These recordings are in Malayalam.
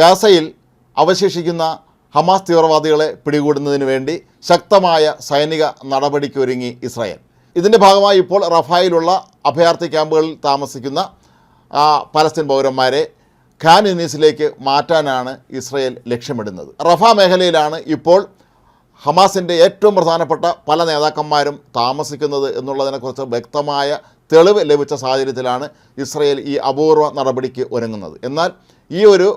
ഗാസയിൽ അവശേഷിക്കുന്ന ഹമാസ് തീവ്രവാദികളെ പിടികൂടുന്നതിന് വേണ്ടി ശക്തമായ സൈനിക നടപടിക്കൊരുങ്ങി ഇസ്രായേൽ. ഇതിന്റെ ഭാഗമായി ഇപ്പോൾ റഫായിലുള്ള അഭയാർത്ഥി ക്യാമ്പുകളിൽ താമസിക്കുന്ന പലസ്തീൻ പൗരന്മാരെ ഖാൻ യൂനീസിലേക്ക് മാറ്റാനാണ് ഇസ്രായേൽ ലക്ഷ്യമിടുന്നത്. റഫ മേഖലയിലാണ് ഇപ്പോൾ ഹമാസിന്റെ ഏറ്റവും പ്രധാനപ്പെട്ട പല നേതാക്കന്മാരും താമസിക്കുന്നത് എന്നുള്ളതിനെക്കുറിച്ച് വ്യക്തമായ തെളിവ് ലഭിച്ച സാഹചര്യത്തിലാണ് ഇസ്രയേൽ ഈ അപൂർവ നടപടിക്ക് ഒരുങ്ങുന്നത്. എന്നാൽ ഈ ഒരു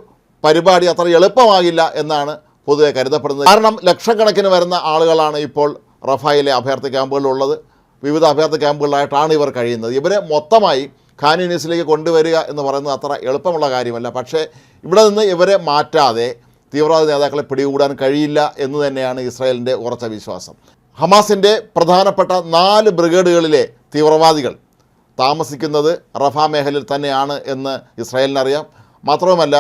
പരിപാടി അത്ര എളുപ്പമാകില്ല എന്നാണ് പൊതുവെ കരുതപ്പെടുന്നത്. കാരണം ലക്ഷക്കണക്കിന് വരുന്ന ആളുകളാണ് ഇപ്പോൾ റഫായിലെ അഭയാർത്ഥി ക്യാമ്പുകളിലുള്ളത്. വിവിധ അഭയാർത്ഥി ക്യാമ്പുകളിലായിട്ടാണ് ഇവർ കഴിയുന്നത്. ഇവരെ മൊത്തമായി ഖാൻ യൂണിവേഴ്സിലേക്ക് കൊണ്ടുവരിക എന്ന് പറയുന്നത് അത്ര എളുപ്പമുള്ള കാര്യമല്ല. പക്ഷേ ഇവിടെ നിന്ന് ഇവരെ മാറ്റാതെ തീവ്രവാദ നേതാക്കളെ പിടികൂടാൻ കഴിയില്ല എന്ന് തന്നെയാണ് ഇസ്രായേലിന്റെ ഉറച്ച വിശ്വാസം. ഹമാസിന്റെ പ്രധാനപ്പെട്ട നാല് ബ്രിഗേഡുകളിലെ തീവ്രവാദികൾ താമസിക്കുന്നത് റഫ മേഖലയിൽ തന്നെയാണ് എന്ന് ഇസ്രായേലിനറിയാം. മാത്രവുമല്ല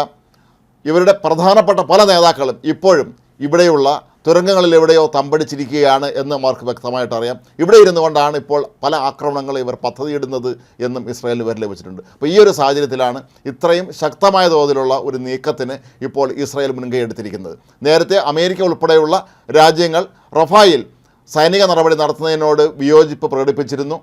ഇവരുടെ പ്രധാനപ്പെട്ട പല നേതാക്കളും ഇപ്പോഴും ഇവിടെയുള്ള തുരങ്കങ്ങളിൽ എവിടെയോ തമ്പടിച്ചിരിക്കുകയാണ് എന്ന് അവർക്ക് വ്യക്തമായിട്ട് അറിയാം ഇവിടെ ഇരുന്നു കൊണ്ടാണ് ഇപ്പോൾ പല ആക്രമണങ്ങൾ ഇവർ പദ്ധതിയിടുന്നത് എന്നും ഇസ്രായേൽ ഇവർ ലഭിച്ചിട്ടുണ്ട്. അപ്പോൾ ഈ ഒരു സാഹചര്യത്തിലാണ് ഇത്രയും ശക്തമായ തോതിലുള്ള ഒരു നീക്കത്തിന് ഇപ്പോൾ ഇസ്രായേൽ മുൻകൈ എടുത്തിരിക്കുന്നത്. നേരത്തെ അമേരിക്ക ഉൾപ്പെടെയുള്ള രാജ്യങ്ങൾ റഫായിൽ സൈനിക നടപടി നടത്തുന്നതിനോട് വിയോജിപ്പ് പ്രകടിപ്പിച്ചിരുന്നു.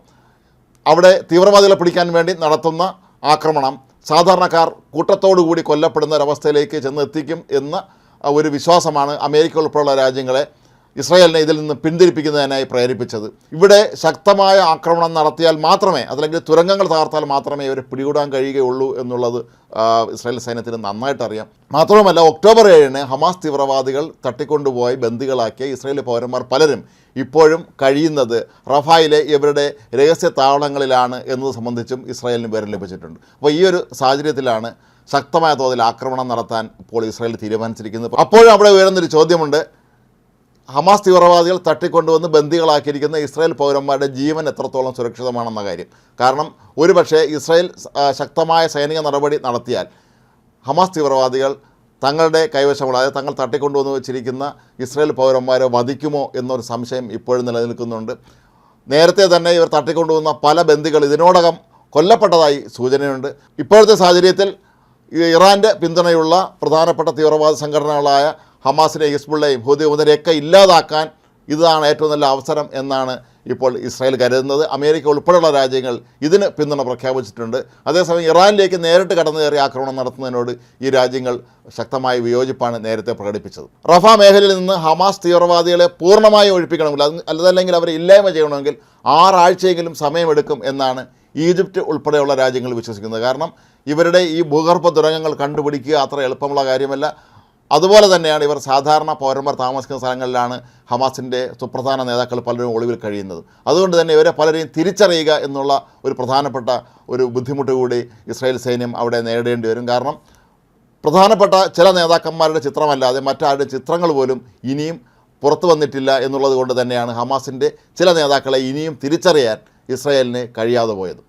അവിടെ തീവ്രവാദികളെ പിടിക്കാൻ വേണ്ടി നടത്തുന്ന ആക്രമണം. സാധാരണക്കാർ കൂട്ടത്തോടുകൂടി കൊല്ലപ്പെടുന്ന ഒരവസ്ഥയിലേക്ക് ചെന്നെത്തിക്കും എന്ന ഒരു വിശ്വാസമാണ് അമേരിക്ക ഉൾപ്പെടെയുള്ള രാജ്യങ്ങളെ ഇസ്രായേലിനെ ഇതിൽ നിന്ന് പിന്തിരിപ്പിക്കുന്നതിനായി പ്രേരിപ്പിച്ചത്. ഇവിടെ ശക്തമായ ആക്രമണം നടത്തിയാൽ മാത്രമേ അതല്ലെങ്കിൽ തുരങ്കങ്ങൾ തകർത്താൽ മാത്രമേ ഇവരെ പിടികൂടാൻ കഴിയുകയുള്ളൂ എന്നുള്ളത് ഇസ്രായേൽ സൈന്യത്തിന് നന്നായിട്ട് അറിയാം. മാത്രവുമല്ല ഒക്ടോബർ ഏഴിന് ഹമാസ് തീവ്രവാദികൾ തട്ടിക്കൊണ്ടുപോയി ബന്ദികളാക്കിയ ഇസ്രായേലി പൗരന്മാർ പലരും ഇപ്പോഴും കഴിയുന്നത് റഫായിലെ ഇവരുടെ രഹസ്യ താവളങ്ങളിലാണ് എന്നത് സംബന്ധിച്ചും ഇസ്രായേലിന് വിവരം ലഭിച്ചിട്ടുണ്ട്. അപ്പോൾ ഈ ഒരു സാഹചര്യത്തിലാണ് ശക്തമായ തോതിൽ ആക്രമണം നടത്താൻ ഇപ്പോൾ ഇസ്രായേൽ തീരുമാനിച്ചിരിക്കുന്നത്. അപ്പോഴും അവിടെ ഉയരുന്നൊരു ചോദ്യമുണ്ട്. ഹമാസ് തീവ്രവാദികൾ തട്ടിക്കൊണ്ടുവന്ന് ബന്ദികളാക്കിയിരിക്കുന്ന ഇസ്രായേൽ പൗരന്മാരുടെ ജീവൻ എത്രത്തോളം സുരക്ഷിതമാണെന്ന കാര്യം. കാരണം ഒരുപക്ഷെ ഇസ്രായേൽ ശക്തമായ സൈനിക നടപടി നടത്തിയാൽ ഹമാസ് തീവ്രവാദികൾ തങ്ങളുടെ കൈവശമുള്ള അതായത് തങ്ങൾ തട്ടിക്കൊണ്ടുവന്ന് വെച്ചിരിക്കുന്ന ഇസ്രായേൽ പൗരന്മാരെ വധിക്കുമോ എന്നൊരു സംശയം ഇപ്പോഴും നിലനിൽക്കുന്നുണ്ട്. നേരത്തെ തന്നെ ഇവർ തട്ടിക്കൊണ്ടുവന്ന പല ബന്ദികൾ ഇതിനോടകം കൊല്ലപ്പെട്ടതായി സൂചനയുണ്ട്. ഇപ്പോഴത്തെ സാഹചര്യത്തിൽ ഇറാന്റെ പിന്തുണയുള്ള പ്രധാനപ്പെട്ട തീവ്രവാദ സംഘടനകളായ ഹമാസിനെ ഹിസ്ബുള്ളയും ഹൂതി മുതലെയൊക്കെ ഇല്ലാതാക്കാൻ ഇതാണ് ഏറ്റവും നല്ല അവസരം എന്നാണ് ഇപ്പോൾ ഇസ്രായേൽ കരുതുന്നത്. അമേരിക്ക ഉൾപ്പെടെയുള്ള രാജ്യങ്ങൾ ഇതിന് പിന്തുണ പ്രഖ്യാപിച്ചിട്ടുണ്ട്. അതേസമയം ഇറാനിലേക്ക് നേരിട്ട് കടന്നു കയറി ആക്രമണം നടത്തുന്നതിനോട് ഈ രാജ്യങ്ങൾ ശക്തമായി വിയോജിപ്പാണ് നേരത്തെ പ്രകടിപ്പിച്ചത്. റഫ മേഖലയിൽ നിന്ന് ഹമാസ് തീവ്രവാദികളെ പൂർണമായി ഒഴിപ്പിക്കണമെങ്കിൽ അത് അല്ലതല്ലെങ്കിൽ അവരെ ഇല്ലായ്മ ചെയ്യണമെങ്കിൽ ആറാഴ്ചയെങ്കിലും സമയമെടുക്കും എന്നാണ് ഈജിപ്റ്റ് ഉൾപ്പെടെയുള്ള രാജ്യങ്ങൾ വിശ്വസിക്കുന്നത്. കാരണം ഇവരുടെ ഈ ഭൂഗർഭ തുരങ്കങ്ങൾ കണ്ടുപിടിക്കുക അത്ര എളുപ്പമുള്ള കാര്യമല്ല. അതുപോലെ തന്നെയാണ് ഇവർ സാധാരണ പൗരന്മാർ താമസിക്കുന്ന സ്ഥലങ്ങളിലാണ് ഹമാസിന്റെ സുപ്രധാന നേതാക്കൾ പലരും ഒളിവിൽ കഴിയുന്നത്. അതുകൊണ്ട് തന്നെ ഇവരെ പലരെയും തിരിച്ചറിയുക എന്നുള്ള ഒരു പ്രധാനപ്പെട്ട ഒരു ബുദ്ധിമുട്ട് കൂടി ഇസ്രായേൽ സൈന്യം അവിടെ നേരിടേണ്ടി വരും. കാരണം പ്രധാനപ്പെട്ട ചില നേതാക്കന്മാരുടെ ചിത്രമല്ലാതെ മറ്റാരുടെ ചിത്രങ്ങൾ പോലും ഇനിയും പുറത്തു വന്നിട്ടില്ല എന്നുള്ളത് കൊണ്ട് തന്നെയാണ് ഹമാസിന്റെ ചില നേതാക്കളെ ഇനിയും തിരിച്ചറിയാൻ ഇസ്രായേലിന് കഴിയാതെ പോയത്.